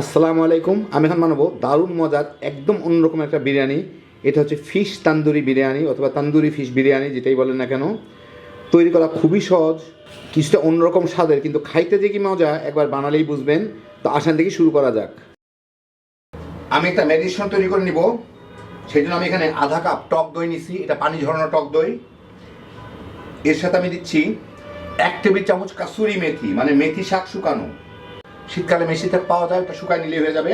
আসসালামু আলাইকুম। আমি এখন মানবো দারুণ মজার, একদম অন্যরকম একটা বিরিয়ানি। এটা হচ্ছে ফিশ তান্দুরি বিরিয়ানি অথবা তান্দুরি ফিশ বিরিয়ানি, যেটাই বলেন না কেন। তৈরি করা খুবই সহজ, কিছুটা অন্যরকম স্বাদের, কিন্তু খাইতে যে কি মজা, একবার বানালেই বুঝবেন। তো আসান থেকে শুরু করা যাক। আমি একটা ম্যারিনেশন তৈরি করে নিব সেই জন্য আমি এখানে আধা কাপ টক দই নিছি, এটা পানি ঝরানো টক দই। এর সাথে আমি দিচ্ছি এক টেবিল চামচ কাসুরি মেথি মানে মেথি শাক শুকানো। শীতকালে মেশিতে পাওয়া যায়, ওটা শুকায় নিলে হয়ে যাবে।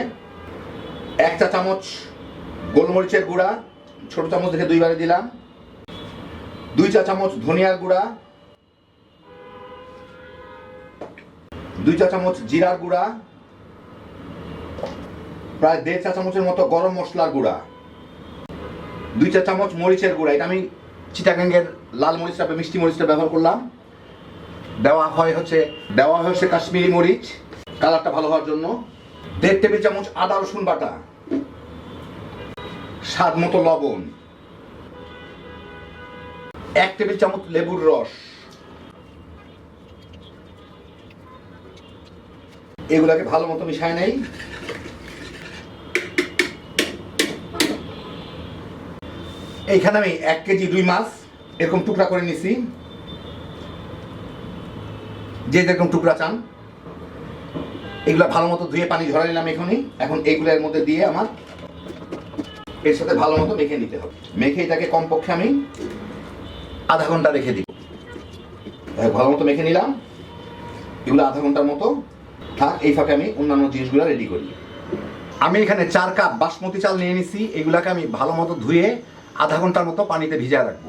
এক চা চামচ গোলমরিচের গুঁড়া, ছোট চামচ দেখে দুইবারে দিলাম। দুই চা চামচ ধনিয়ার গুঁড়া, দুই চা চামচ জিরার গুঁড়া, প্রায় দেড় চা চামচের মতো গরম মশলার গুঁড়া, দুই চা চামচ মরিচের গুঁড়া। এটা আমি চিটাগাঙ্গের লাল মরিচটা মিষ্টি মরিচটা ব্যবহার করলাম। দেওয়া হয় হচ্ছে দেওয়া হয় হচ্ছে কাশ্মীরি মরিচ। কালারটা ভালো হওয়ার জন্য দেড় টেবিল চামচ আদা রসুন বাটা, স্বাদ মতো লবণ, এক টেবিল চামচ লেবুর রস। এগুলাকে ভালো মতো মিশায় নেই। এইখানে আমি এক কেজি রুই মাছ এরকম টুকরা করে নিছি। যে যেরকম টুকরা চান। এগুলো ভালো মতো ধুয়ে পানি ঝরা নিলাম এখনই। এখন এইগুলো এর মধ্যে দিয়ে আমার এর সাথে ভালো মতো মেখে নিতে হবে। মেখে এটাকে কমপক্ষে আমি আধা ঘণ্টা রেখে দেখো, ভালো মতো মেখে নিলাম। এগুলো আধা ঘণ্টার মতো থাক এই ফাঁকে আমি অন্যান্য জিনিসগুলো রেডি করি আমি এখানে চার কাপ বাসমতি চাল নিয়ে নিছি। এগুলাকে আমি ভালো মতো ধুয়ে আধা ঘণ্টার মতো পানিতে ভিজিয়ে রাখব।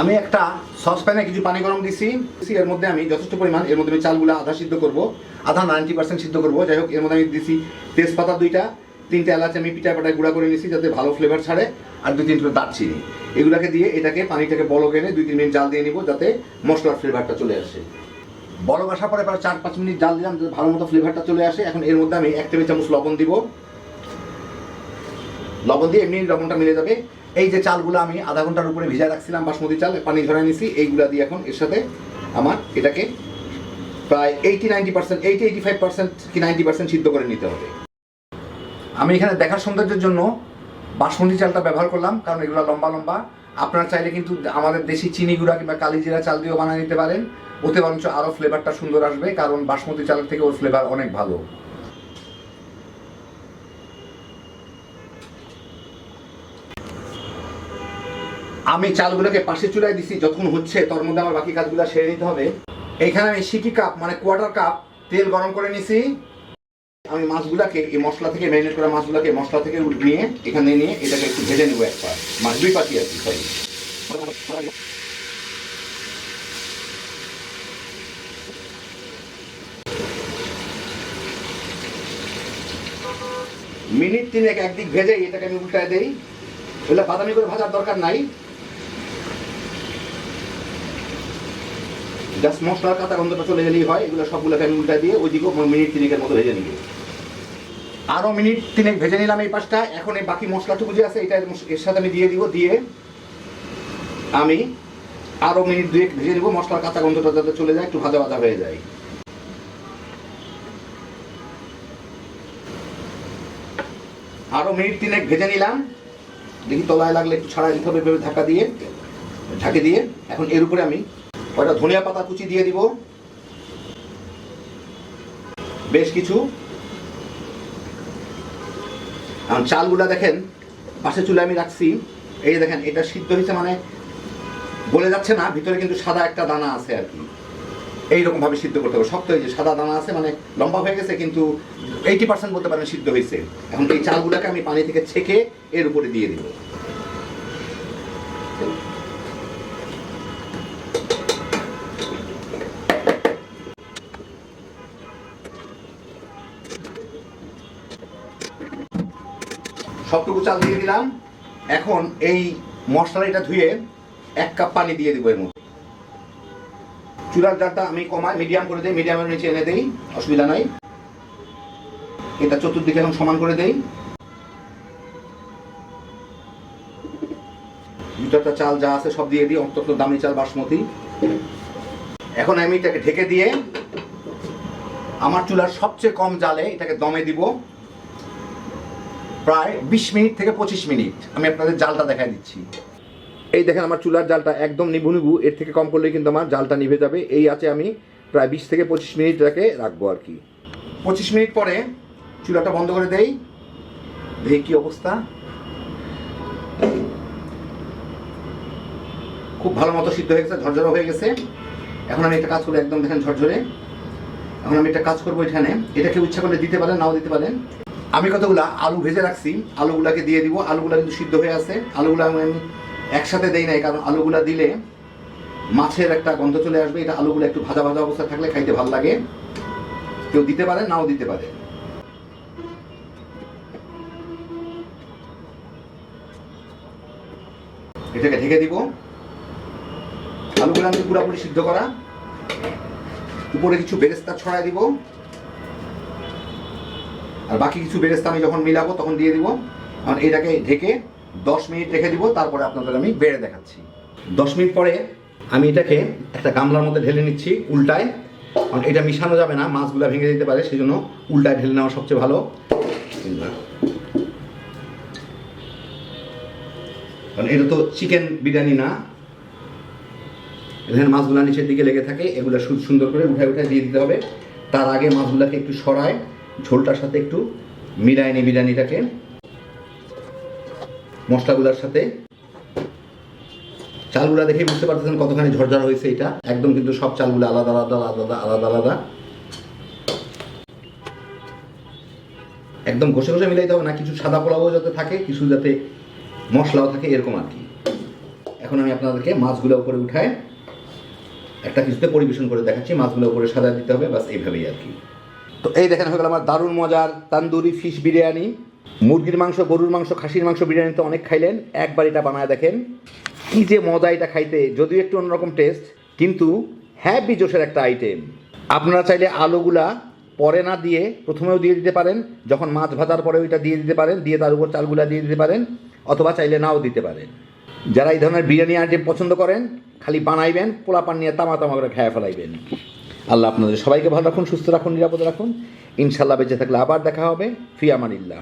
আমি একটা সসপ্যানে কিছু পানি গরম দিছি। এর মধ্যে আমি যথেষ্ট পরিমাণ, এর মধ্যে আমি চালগুলো আধা সিদ্ধ করব, আধা নাইনটি পার্সেন্ট সিদ্ধ করব। যাই হোক, এর মধ্যে আমি দিছি তেজপাতা দুইটা, তিনটে এলাচ আমি পিঠা পাটায় গুঁড়া করে নিছি যাতে ভালো ফ্লেভার ছাড়ে, আর দুই তিনটে দারচিনি। এগুলাকে দিয়ে এটাকে, পানিটাকে বলক এনে দুই তিন মিনিট জাল দিয়ে নিব যাতে মশলার ফ্লেভারটা চলে আসে। বড় আসার পরে প্রায় চার পাঁচ মিনিট জাল দিলাম যাতে ভালো মতো ফ্লেভারটা চলে আসে। এখন এর মধ্যে আমি এক টেবিল চামচ লবণ দিব। লবণ দিয়ে এমনি লবণটা মিলে যাবে। এই যে চালগুলো আমি আধা ঘণ্টার উপরে ভিজা রাখছিলাম বাসমতি চাল, পানি ঝরাই নিছি, এইগুলা দিয়ে এখন এর সাথে আমার এটাকে প্রায় eighty ninety percent eighty eighty five percent কি নাইনটি পার্সেন্ট সিদ্ধ করে নিতে হবে। আমি এখানে দেখার সৌন্দর্যের জন্য বাসমতি চালটা ব্যবহার করলাম, কারণ এগুলো লম্বা লম্বা। আপনারা চাইলে কিন্তু আমাদের দেশি চিনি গুঁড়া কিংবা কালিজিরা চাল দিয়েও বানিয়ে নিতে পারেন। ওতে বরঞ্চ আরও ফ্লেভারটা সুন্দর আসবে, কারণ বাসমতি চালের থেকে ওর ফ্লেভার অনেক ভালো। আমি চালগুলোকে পাশে চুলাই দিছি, যতক্ষণ হচ্ছে, তোর মধ্যে আমার বাকি কাজগুলো সেরে নিতে হবে। এইখানে আমি সিটি কাপ মানে কোয়ার্টার কাপ, তেল গরম করে নিছি। আমি মাছগুলাকে এই মশলা থেকে ম্যারিনেট করা মাছগুলোকে মশলা থেকে নিয়ে এখানে নিয়ে এটাকে একটু ভেজে নেব একবার মাছ দুই পাতি আর সরি মিনিট তিনেক একদিক ভেজে এটাকে আমি উল্টায় দেই। এগুলো বাদামি করে ভাজার দরকার নাই। জাস্ট মশলার কাঁচা গন্ধটা চলে গেলেই হয়, এগুলো সবগুলোকে আমি উল্টা দিয়ে ওইদিকেও মিনিট তিনেকের মতো ভেজে নিবি। আরও মিনিট তিনেক ভেজে নিলাম এই পাশটা, এখন এই বাকি মশলাটুকু যে আছে, এটা এর সাথে আমি দিয়ে দিব, দিয়ে আমি আরও মিনিট দুয়েক ভেজে নিব, মশলার কাঁচা গন্ধটা যাতে চলে যায়, একটু ভাজা ভাজা হয়ে যায়। আরও মিনিট তিনেক ভেজে নিলাম। দেখি তলায় লাগলে একটু ছাড়া দিতে হবে ঢাকা দিয়ে, ঢাকে দিয়ে। এখন এর উপরে আমি কয়টা ধনিয়া পাতা কুচি দিয়ে দিব। বেশ কিছু। এখন চালগুলা দেখেন পাশে চুলে আমি রাখছি। এই দেখেন, এটা সিদ্ধ হয়েছে মানে বলে যাচ্ছে না, ভিতরে কিন্তু সাদা একটা দানা আছে আর কি। এইরকম ভাবে সিদ্ধ করতে হবে। শক্ত হয়েছে সাদা দানা আছে মানে লম্বা হয়ে গেছে, কিন্তু এইটি পার্সেন্ট বলতে পারেন সিদ্ধ হয়েছে। এখন এই চালগুলোকে আমি পানি থেকে ছেঁকে এর উপরে দিয়ে দিব। সবটুকু চাল দিয়ে দিলাম। এখন এই মশলাটা ধুয়ে এক কাপ পানি দিয়ে দিব এর মধ্যে। চুলার জারটা আমি কমাই মিডিয়াম করে দিই মিডিয়ামের নিচে এনে দেই, অসুবিধা নাই। এটা চতুর্দিকে এখন সমান করে দেই। দুটাটা চাল যা আছে সব দিয়ে দিই, অন্তত দামি চাল, বাসমতি। এখন আমি এটাকে ঢেকে দিয়ে আমার চুলার সবচেয়ে কম জালে এটাকে দমে দিব। প্রায় বিশ মিনিট থেকে পঁচিশ মিনিট। আমি আপনাদের জালটা দেখাই দিচ্ছি। এই দেখেন আমার চুলার জালটা একদম নিভু নিভু, এর থেকে কম করলে কিন্তু আমার জালটা নিভে যাবে। এই আছে আমি প্রায় বিশ থেকে পঁচিশ মিনিট এটাকে রাখব আর কি। পঁচিশ মিনিট পরে চুলাটা বন্ধ করে দেই। দেখি কি অবস্থা। খুব ভালো মতো সিদ্ধ হয়ে গেছে, ঝরঝরে হয়ে গেছে। এখন আমি একটা কাজ করব একদম দেখেন ঝরঝরে। এখন আমি একটা কাজ করব এখানে। এটা কেউ ইচ্ছা করলে দিতে পারেন, নাও দিতে পারেন। আমি কতগুলা আলু ভেজে রাখছি, আলুগুলাকে দিয়ে দিব। আলুগুলা কিন্তু সিদ্ধ হয়ে আছে। আলুগুলা আমি একসাথে দেই নাই, কারণ আলুগুলা দিলে মাছের একটা গন্ধ চলে আসবে। এটা আলুগুলো একটু ভাজা ভাজা অবস্থা থাকলে খাইতে ভালো লাগে। কেউ দিতে পারে, নাও দিতে পারে। এটাকে ঢেকে দিব। আলুগুলো আমি পুরোপুরি সিদ্ধ করা। উপরে কিছু বেরেস্তা ছড়াই দিব। আর বাকি কিছু বেরেস্তা আমি যখন মিলাবো, তখন দিয়ে দিব। কারণ এটাকে ঢেকে দশ মিনিট রেখে দিব, তারপরে আপনাদের আমি বেড়ে দেখাচ্ছি। দশ মিনিট পরে আমি এটাকে একটা গামলার মধ্যে ঢেলে নিচ্ছি উল্টায়। কারণ এটা মিশানো যাবে না, মাছগুলো ভেঙে দিতে পারে সেই জন্য উল্টায় ঢেলে নেওয়া সবচেয়ে ভালো। কারণ এটা তো চিকেন বিরিয়ানি না। এখানে মাছগুলো নিচের দিকে লেগে থাকে, এগুলো সুন্দর করে উঠায় উঠায় দিয়ে দিতে হবে। তার আগে মাছগুলোকে একটু সরায়। ঝোলটার সাথে একটু মিলায় নি বিরিয়ানিটাকে মশলাগুলোর সাথে। চালগুলা দেখে বুঝতে পারতেছেন কতখানি ঝরঝর হয়েছে এটা। একদম কিন্তু সব চালগুলো আলাদা আলাদা আলাদা আলাদা আলাদা একদম ঘষে ঘষে মিলাইতে হবে না, কিছু সাদা পোলাও যাতে থাকে, কিছু যাতে মশলাও থাকে, এরকম আর কি। এখন আমি আপনাদেরকে মাছগুলো উপরে উঠায় একটা কিছুতে পরিবেশন করে দেখাচ্ছি, মাছগুলো উপরে সাজা দিতে হবে বাস এইভাবেই আর কি। তো এই দেখেন হয়ে গেল আমার দারুণ মজার তান্দুরি ফিশ বিরিয়ানি। মুরগির মাংস, গরুর মাংস, খাসির মাংস বিরিয়ানি তো অনেক খাইলেন। একবার এটা বানায় দেখেন। কি যে মজা এটা খাইতে, যদিও একটু অন্যরকম টেস্ট কিন্তু হ্যাপি জোশের একটা আইটেম আপনারা চাইলে আলুগুলা পরে না দিয়ে প্রথমেও দিয়ে দিতে পারেন, যখন মাছ ভাজার পরে ওইটা দিয়ে দিতে পারেন, দিয়ে তার উপর চালগুলা দিয়ে দিতে পারেন, অথবা চাইলে নাও দিতে পারেন। যারা এই ধরনের বিরিয়ানি আইটেম পছন্দ করেন, খালি বানাইবেন, পোলাপান নিয়ে তামা তামা করে খেয়ে ফেলাইবেন। আল্লাহ আপনাদের সবাইকে ভালো রাখুন, সুস্থ রাখুন, নিরাপদ রাখুন। ইনশাল্লাহ বেঁচে থাকলে আবার দেখা হবে। ফি আমানিল্লাহ